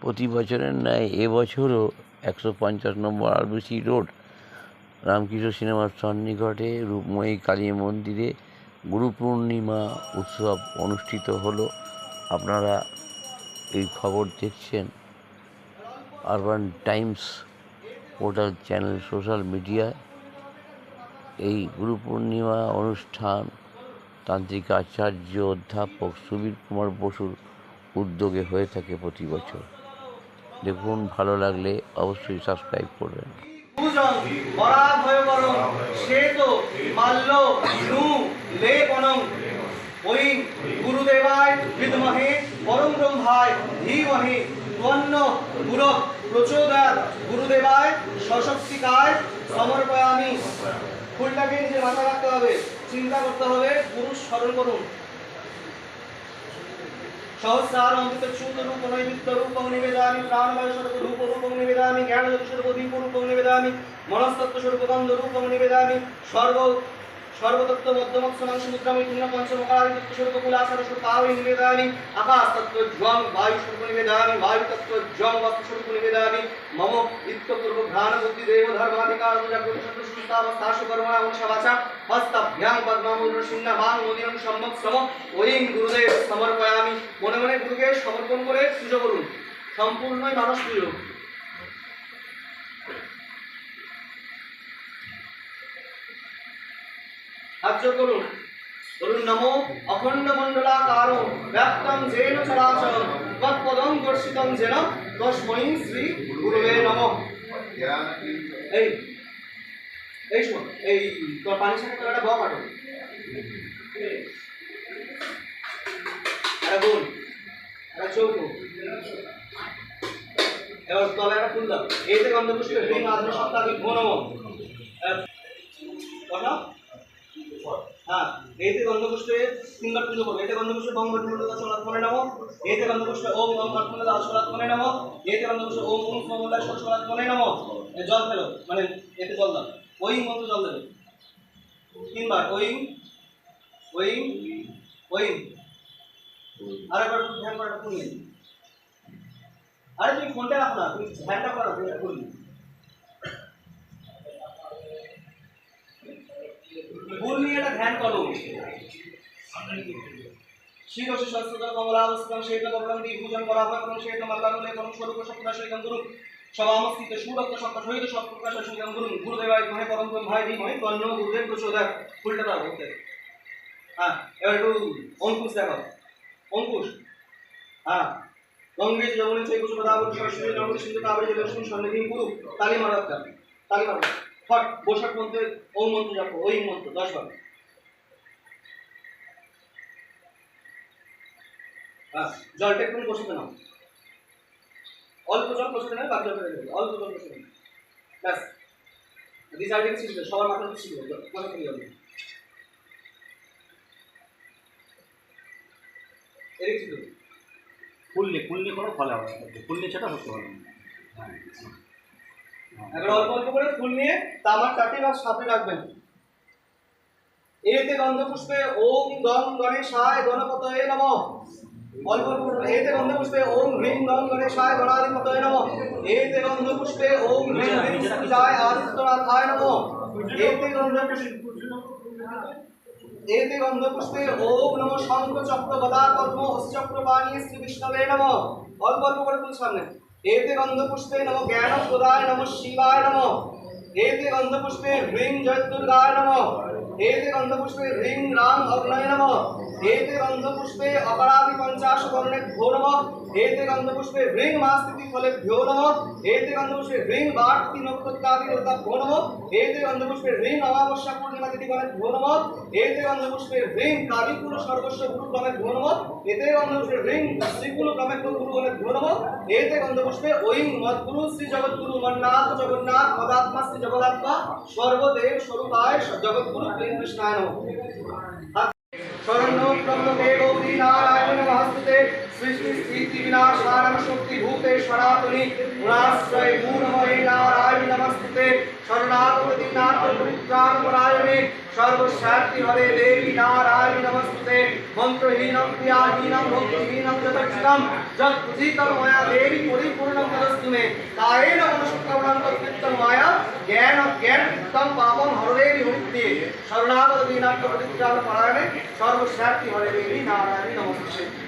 প্রতি বছরের ন্যায় এবছরও একশো পঞ্চাশ নম্বর আরবিসি রোড রামকৃষ্ণ সিনেমার সন্নিকটে রূপময়ী কালী মন্দিরে গুরু পূর্ণিমা উৎসব অনুষ্ঠিত হলো। আপনারা এই খবর দেখছেন urban times portal channel social মিডিয়ায়। এই গুরু পূর্ণিমা অনুষ্ঠান তান্ত্রিক আচার্য অধ্যাপক সুবীর কুমার বসুর উদ্যোগে হয়ে থাকে প্রতি বছর। দেখুন, ভালো লাগলে অবশ্যই সাবস্ক্রাইব করবেন। ওই গুরুদেবায় বিদ্মহে, পরম ব্রহ্মায় ধীমহি তন্ন গুর প্রচোদয়াৎ গুরুদেবায় সশক্তিকায় সমর্পয়ামি। ফুলটাকে নিজের মাথা রাখতে হবে, চিন্তা করতে হবে, পুরুষ স্মরণ করুন। সহস্রার অমৃত চূত রূপ নৈমিত্য রূপং নিবেদামি প্রাণময় স্বরূপ রূপ রূপং নিবেদামি জ্ঞান স্বরূপ নিবেদামি মনস্তত্ত্ব স্বরূপ নিবেদামি, সর্ব সর্বতত্ত্ব মধ্যমক সমান সমুদ্রামি পূর্ণ পঞ্চমকারি তত্ত্ব স্বরূপ কুলাসার স্বরূপ পাবি নিবেদামি আকাশ তত্ত্ব জ্বং বায়ু স্বরূপ নিবেদামি বায়ু তত্ত্ব জ্বং বক্ষ স্বরূপ নিবেদামি মম ইত্যপূর্ব ঘ্রাণ বুদ্ধি দেব ধর্মাধিকার জাগ্রত সত্য সুস্তাবস্থাসু কর্মণা অংশ বাচা হস্তাভ্যাং পদ্মামূল্য সিংহ মাং মোদিরং সম্যক শ্রম ওইং গুরুদেব সমর্পয়ামি মনে মনে গুরুকে সমর্পণ করে পুজো করুন সম্পূর্ণই মানুষ পুজো হাত করুন। বলুন, নমো অখণ্ড মণ্ডলাকার ব্যাপ্তম যেন চরাচরম তৎপদম দর্শিতম যেন তস্মৈ শ্রী গুরুবে নম। এই এই শোন, এই, তোর পানির সাথে তোর একটা বক আটো একটা গোল একটা চৌকো এবার তবে একটা ফুল দাও। এইতে গন্ধ পুষ্পে হ্রিং আদ্র সপ্তাহে নম। কথা হ্যাঁ এইতে গন্ধপুষ্পে তিনবার পুজো করব। এতে গন্ধপুষ্পে বঙ্গ ভট্টমন্ডল সরাত্মনে নাম। এতে গন্ধপুষ্পে ওম ওম ভট্টমন্ডল সরাত্মনে নাম। এতে গন্ধপুষ্পে ওম ওম সমমল্লায় সরাত্মনে নাম। জল ফেলো মানে এতে জল দাও। ওই মন্ত্র জল দেবে। তিনবার ওই ওই ওই আরেকবার ধ্যান করাটা শুনি আরে তুমি ফোনটা রাখো না, তুমি ধ্যানটা করো তুমি এটা ভুল নিয়ে এটা ধ্যান করো। শিরোষে সস্ত্র কমলাবস্থান শেত কমলম দ্বিভুজন পরাভক্রম শেত মল্লানুলে করম স্বরূপ সপ্তাহ সহিতম গুরু সবামস্তিত সুরক্ত সপ্তাহ সহিত সপ্রকাশ সহিতম গুরু গুরুদেবায় মহে পরম ভাই মহে তন্ন গুরুদেব প্রচোদক ফুলটা দাও বলতে হ্যাঁ এবার একটু অঙ্কুশ দেখো অঙ্কুশ? হ্যাঁ। গঙ্গে যমুনে, সেই দাবর সরস্বতী নমনি সিন্ধু, কাবরি দর্শন সন্নিধি ফট বৈশাখ মন্ত্রে ওম মন্ত্র জপ ওই মন্ত্র, দশ বার। হ্যাঁ জলটা একটু বসে নাও। অল্প জল বসে নেবে বাকি জল ফেলে দেবে অল্প জল বসে নেবে ব্যাস। রিজাল্ট ছিল, সবার মাথা ছিল মাথা ফেলে যাবে এর ছিল। খুললে খুললে কোনো ফলে হবে খুললে সেটা হতে পারবে না। হ্যাঁ। এবার অল্প অল্প করে ফুল নিয়ে তামার চাটি বা সাথে রাখবেন। এতে গন্ধপুষ্পে ওম গং গণেশায় গণপতয়ে নম। অল্প এতে গন্ধপুষ্পে ওম হ্রিং গং গণেশায় গণাধিপতয়ে নম। এতে গন্ধপুষ্পে ওম হ্রিং হ্রিং সূর্যায় আদিত্যনাথায় নম। এতে গন্ধপুষ্পে এতে গন্ধপুষ্পে ওম নম শঙ্খ চক্র গদা পদ্ম হস্তচক্র পাণি শ্রী বিষ্ণবে নম। অল্প অল্প করে তুল সামনে এতে গন্ধপুষ্পে নম জ্ঞান প্রদায় নম শিবায় নম এতে গন্ধপুষ্পে হ্রিং জয়দুর্গায় নম এতে গন্ধপুষ্পে হ্রিং রাম অগ্নয় নম এতে গন্ধপুষ্পে অপরাধি পঞ্চাশ বর্ণে ভো নম এতে গন্ধপুষ্পে হ্রিং মাস্তিতি ফলে ভ্যো নম এতে গন্ধপুষ্পে হ্রিং বাটতি নক্ষত্রাদি দেবতা ভো নম এতে গন্ধপুষ্পে হ্রিং অমাবস্যা পূর্ণিমা তিথি গণে ভো নম এতে গন্ধপুষ্পে হ্রিং কালীকুল সর্বস্ব গুরু ক্রমে ভো নম এতে গন্ধপুষ্পে হ্রিং শ্রীকুল ক্রমে গুরু গণে ভো নম এতে গন্ধপুষ্পে ঐং মদ্গুরু শ্রী জগৎগুরু মন্নাথ জগন্নাথ মদাত্মা শ্রী জগদাত্মা সর্বদেব স্বরূপায় জগৎগুরু কৃষ্ণায় নমঃ। শরণ্য ব্রহ্মকে গৌরী নারায়ণ নমস্তে সৃষ্টি স্থিতি বিনাশানম শক্তি ভূতে সনাতনী গুণাশ্রয় গুণময়ে নারায়ণ নমস্তুতে শরণাগতি নাথ পরিত্রাণ পরায়ণে সর্বশক্তি হরে দেবী নারায়ণ নমস্তুতে মন্ত্রহীনম ক্রিয়াহীনম, ভক্তিহীনম যতক্ষিতম যৎ পুজিতম ময়া দেবী পরিপূর্ণম তদস্তু মে কায়েন মনসুক্রমণম তৎকৃতম মায়া, জ্ঞান জ্ঞান কৃতম পাপম হরদেবী হরিতে শরণাগতি নাথ পরিত্রাণ পরায়ণে সর্বশক্তি হরে দেবী নারায়ণ নমস্তুতে। গানটা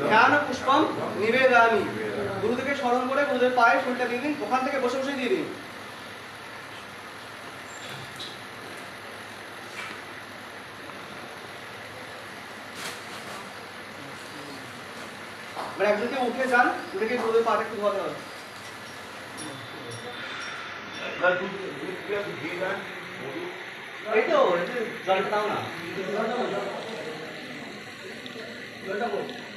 জ্ঞান পুষ্পম নিবেদামি গুরুদেবকে স্মরণ করে গুরুদেব পায়ে ফুলটা দিয়ে দিন, ওখান থেকে বসে বসে দিয়ে দিন। মানে একজনকে উঠে যান উঠে গিয়ে পাটা একটু ধরে হবে এই তো, এই যে জলটা দাও না। জলটা কই?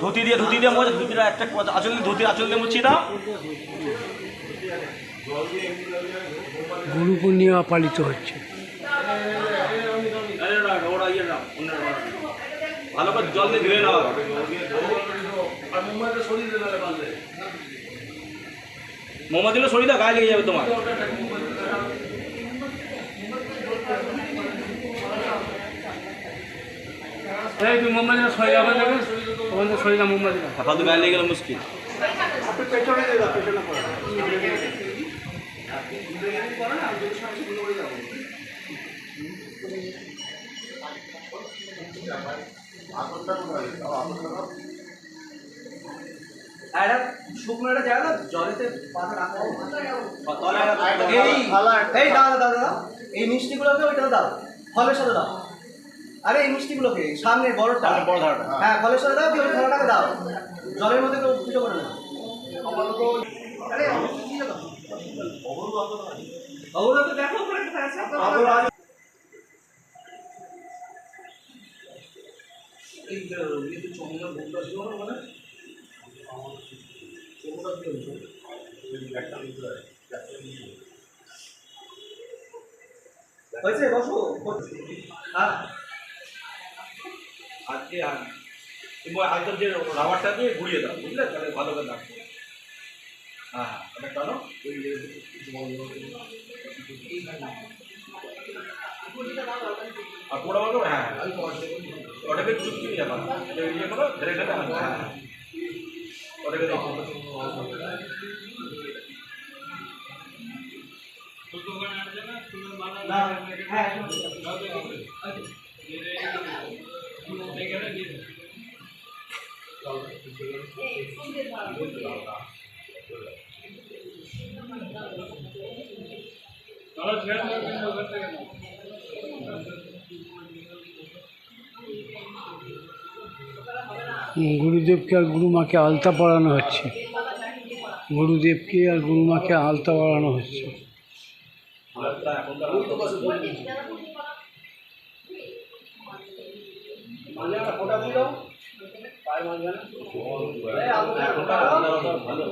ধুতি দিয়ে ধুতি দিয়ে মোজা ধুতিটা একটা আঁচল দিয়ে ধুতির আঁচল দিয়ে মুছিয়ে দাও। গুরু পূর্ণিমা পালিত হচ্ছে। ভালো করে জল দিয়ে ধুয়ে নাও। মোমো দিলে শরীর গায়ে লেগে যাবে তোমার। এই তুই মোমবাতি শরীর আমার দেখে। ওখান থেকে শরীর মোমবাতি ফালতু গায়ে লেগে গেলে মুশকিল। জায়গা জলেতে পাতা রাখা এই এই দাও দাও দাও দাও। এই মিষ্টিগুলোকে ওইটা দাও। ফলের সাথে দাও। আরে এই মিষ্টিগুলোকে সামনে বড়টা বড় ধারাটা। হ্যাঁ ফলের সাথে দাও দিয়ে ধারাটাকে দাও জলের মধ্যে কেউ কিছু করে না। অবরোধ দেখো হয়েছে বসো হ্যাঁ আজকে আর তুমি আজকের যে রাবারটা দিয়ে ঘুরিয়ে দাও বুঝলে তাহলে ভালো করে লাগবে হ্যাঁ হ্যাঁ এটা টানো আর পোড়া বলো হ্যাঁ হ্যাঁ। ওটাকে চুপচি নিয়ে যাবা ইয়ে করো ধরে ধরে হ্যাঁ হ্যাঁ। ওটাকে দেখো না হ্যাঁ গুরুদেবকে আর গুরুমাকে আলতা পড়ানো হচ্ছে। গুরুদেবকে আর গুরুমাকে আলতা পড়ানো হচ্ছে। মাঝখানে ফোঁটা দিয়ে দাও পায়ের মাঝখানে এই আঙুলে ফোঁটা দাও। ভালো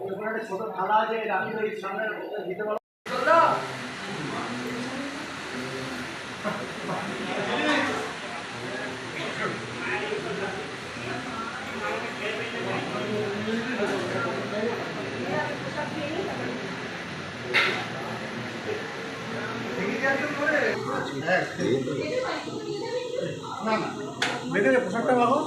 ওখানে একটা ছোট না না। বেঁধে পোশাকটা রাখো